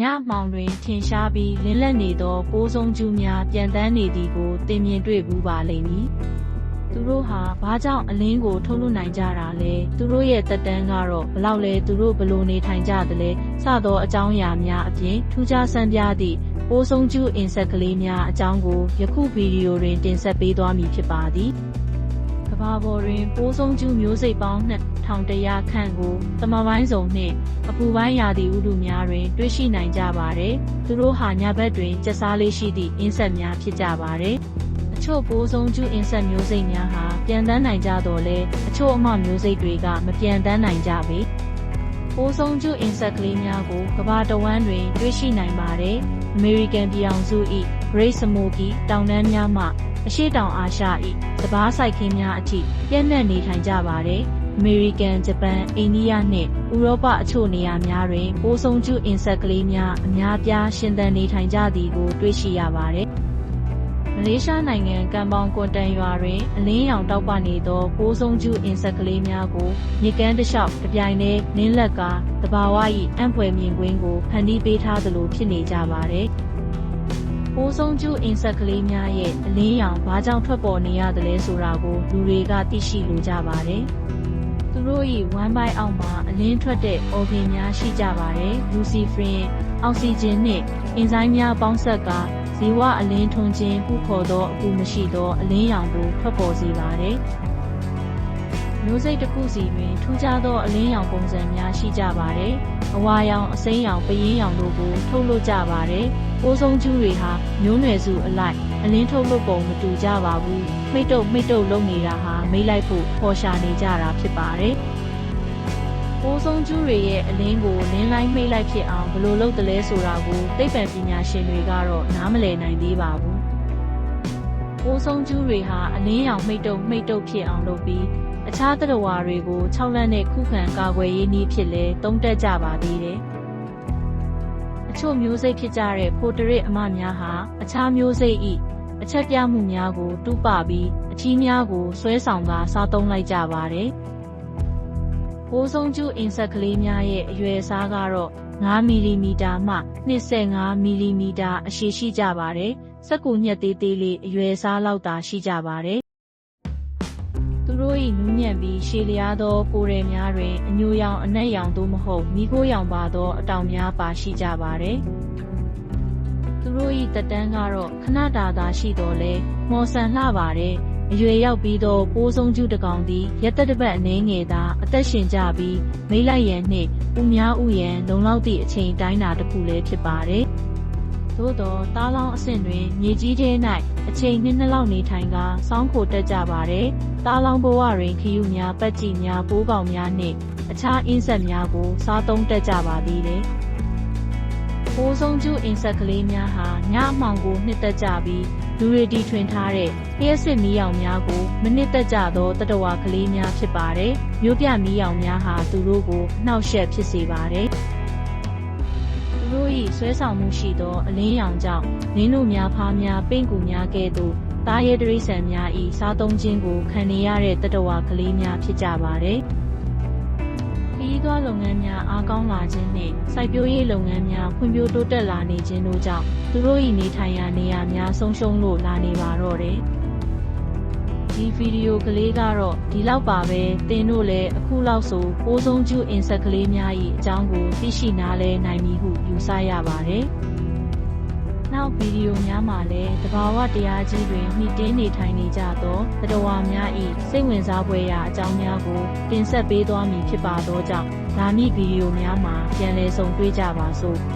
ညမှောင်တွင်ထင်ရှားပြီးလင်းလက်နေသောပိုးဆုံးကျူးများပြန်တန်းနေသည်ကိုသင်မြင်တွေ့ဘူးပါလိမ့်မည်။သူတို့ဟာဘာကြောင့်အလင်းကိုထုတ်လွှတ်နိုင်ကြတာလဲသူတို့ရဲ့တက်တန်းကတော့ဘလောက်လဲသူတို့ဘလို့နေထိုင်ကြသလဲစသောအကြောင်းအရာများအပြင်ထူးခြားဆန်းပြသည့်ပိုးဆုံးကျူးအင်ဆက်ကလေးများအကြောင်းကိုယခုဗီဒီယိုတွင်တင်ဆက်ပေးသွားမည်ဖြစ်ပါသည်။ကမ္ဘာပေါ်တွင် ပိုးဆုံးကျူးမျိုးစိတ်ပေါင်း2100ခန့်ကိုတမပိုင်းစုံနှင့်အပူပိုင်းရာသီဥတုများတွင် တွေ့ရှိနိုင်ကြပါတယ်။သူတို့ဟာညဘက်တွင်ကျက်စားလေးရှိသည့်အင်ဆက်များဖြစ်ကြပါတယ်။အချို့ပိုးဆုံးကျူးအင်ဆက်မျိုးစိတ်များဟာပြန်တန်းနိုင်ကြတော့လဲအချို့အမမျိုးစိတ်တွေကမပြန်တန်းနိုင်ကြပေ။ပိုးဆုံးကျူးအင်ဆက်ကလေးများကိုကမ္ဘာတဝန်းတွင် တွေ့ရှိနိုင်ပါတယ်။ American ပြည်အောင်စု၏ Great Smoky တောင်တန်းများမှ အရှေ့တောင်အာရှ၏စပားစိုက်ခင်းများအထိပြန့်နှံ့နေထိုင်ကြပါတယ်။ American, Japan, အိန္ဒိယနှင့်ဥရောပအချို့နေရာများတွင်ပိုးဆုံးကျူးအင်ဆက်ကလေးများအများပြားရှင်သန်နေထိုင်ကြသည်ကိုတွေ့ရှိရပါတယ်။မလေးရှားနိုင်ငံကမ်ပေါင်ကွန်တန်ရွာတွင်အလင်းရောင်တောက်ပနေသောပိုးဆုံးကျူးအင်ဆက်ကလေးများကိုမြေကမ်းတစ်လျှောက်တစ်ပြိုင်တည်းနင်းလက်ကတဘာဝ၏အံ့ဖွယ်မြင်ကွင်းကိုဖန်တီးပေးထားသလိုဖြစ်နေကြပါတယ်။ ပိုးဆုံးကျူးအင်ဆက်ကလေးများရဲ့အလင်းရောင်ဘာကြောင့်ထွက်ပေါ်နေရသလဲဆိုတာကိုလူတွေကသိရှိလိုကြပါတယ်။သူတို့၏ဝမ်းပိုင်းအောက်မှာအလင်းထွက်တဲ့အော်ဂင်များရှိကြပါတယ်။လူစီဖရင်အောက်ဆီဂျင်နှင့်အင်ဇိုင်းများပေါင်းစပ်ကာဇီဝအလင်းထွန်းခြင်းဟုခေါ်သောအပူမရှိသောအလင်းရောင်ကိုထွက်ပေါ်စေပါတယ်။ မျိုးစိတ်တစ်ခုစီတွင်ထူးခြားသောအလင်းရောင်ပုံစံများရှိကြပါတယ်။အဝါရောင်အစိမ်းရောင်ပယင်းရောင်တို့ကိုထုတ်လွှတ်ကြပါတယ်။ပိုးဆုံးကျူးတွေဟာမျိုးနွယ်စုအလိုက်အလင်းထုတ်လွှတ်ပုံမတူကြပါဘူး။မိတ်တုပ်မိတ်တုပ်လုပ်နေတာဟာမိတ်လိုက်ဖို့ပေါ်ရှာနေကြတာဖြစ်ပါတယ်။ပိုးဆုံးကျူးတွေရဲ့အလင်းကိုလင်းလိုက်မိတ်လိုက်ဖြစ်အောင်ဘယ်လိုလုပ်တယ်လဲဆိုတာကိုသိပ္ပံပညာရှင်တွေကတော့နားမလည်နိုင်သေးပါဘူး။ပိုးဆုံးကျူးတွေဟာအလင်းရောင်မိတ်တုပ်မိတ်တုပ်ဖြစ်အောင်လုပ်ပြီး အခြားသတ္တဝါတွေကို၆လန့်နဲ့ခုခံကာကွယ်ရေးနည်းဖြစ်လဲတုံးတက်ကြပါသေးတယ်။အချို့မျိုးစိတ်ဖြစ်ကြတဲ့ဖိုတရစ်အမများဟာအခြားမျိုးစိတ်ဤအချက်ပြမှုများကိုတူးပပြီးအချီးများကိုဆွဲဆောင်ကာစားသုံးလိုက်ကြပါတယ်။ပိုးဆုံးကျူးအင်ဆက်ကလေးများရဲ့အရွယ်အစားကတော့9မီလီမီတာမှ25မီလီမီတာအရှည်ရှိကြပါတယ်။စက္ကူညက်သေးသေးလေးအရွယ်အစားလောက်သာရှိကြပါတယ်။သူတို့၏နူး ညံ့ပြီးရှည်လျားသောကိုယ်ရယ်များတွင်အညိုရောင်အနက်ရောင်သို့မဟုတ်မိခိုးရောင်ပါသောအတောင်များပါရှိကြပါတယ်။သူတို့၏တက်တန်းကတော့ခဏတာသာရှိတော်လဲမော်ဆန်လှပါတယ်။အရွယ်ရောက်ပြီးသောပိုးဆုံးကျူးတစ်ကောင်သည်ရက်သက်တစ်ပတ်အနေငယ်သာအသက်ရှင်ကြပြီးမိလိုက်ရန်နှင့်ဥများဥယံလုံလောက်သည့်အချိန်တိုင်းတာတစ်ခုလည်းဖြစ်ပါတယ်။ သို့သောတားလောင်းအဆင့်တွင်မြေကြီးထဲ၌အချိန်နှစ်နှစ်လောက်နေထိုင်ကာစောင်းခိုတက်ကြပါတယ်။တားလောင်းဘဝတွင်ခယူများပတ်ကြည့်များပိုးကောင်များနှင့်အခြားအင်းဆက်များကိုစားသုံးတက်ကြပါသေးတယ်။ပိုးဆုံးကျူးအင်ဆက်ကလေးများဟာညအမှောင်ကိုနှစ်သက်ကြပြီးလူတွေတီထွင်ထားတဲ့လျှက်စစ်မီးရောင်များကိုမနစ်သက်ကြသောတတဝါကလေးများဖြစ်ပါတယ်။မြို့ပြမီးရောင်များဟာသူတို့ကိုနှောက်ယှက်ဖြစ်စေပါတယ်။သူ တို့၏ဆွဲဆောင်မှုရှိသောအလင်းရောင်ကြောင့်နင်းတို့များဖားများပင့်ကူများကဲ့သို့တားရဲတရိษံများ၏စားသုံးခြင်းကိုခံနေရတဲ့တတဝါကလေးများဖြစ်ကြပါတယ်။ခရီးသွားလုပ်ငန်းများအားကောင်းလာခြင်းနှင့်စိုက်ပျိုးရေးလုပ်ငန်းများဖွံ့ဖြိုးတိုးတက်လာနေခြင်းတို့ကြောင့်သူတို့၏နေထိုင်ရာနေရာများဆုံးရှုံးလို့လာနေပါတော့တယ်။ ဒီဗီဒီယိုကလေးကတော့ဒီလောက်ပါပဲသင်တို့လည်းအခုလောက်ဆိုပိုးဆုံးကျူအင်ဆက်ကလေးများ၏အကြောင်းကိုသိရှိနားလဲနိုင်ပြီဟုယူဆရပါတယ်။နောက်ဗီဒီယိုများမှာလည်းတဘာဝတရားကြီးတွင်မှီတင်းနေထိုင်နေကြသောတတဝါများ၏စိတ်ဝင်စားဖွယ်ရာအကြောင်းများကိုတင်ဆက်ပေးသွားမည်ဖြစ်ပါသောကြောင့်ဒါမိဗီဒီယိုများမှာပြန်လည်ဆုံတွေ့ကြပါစို့။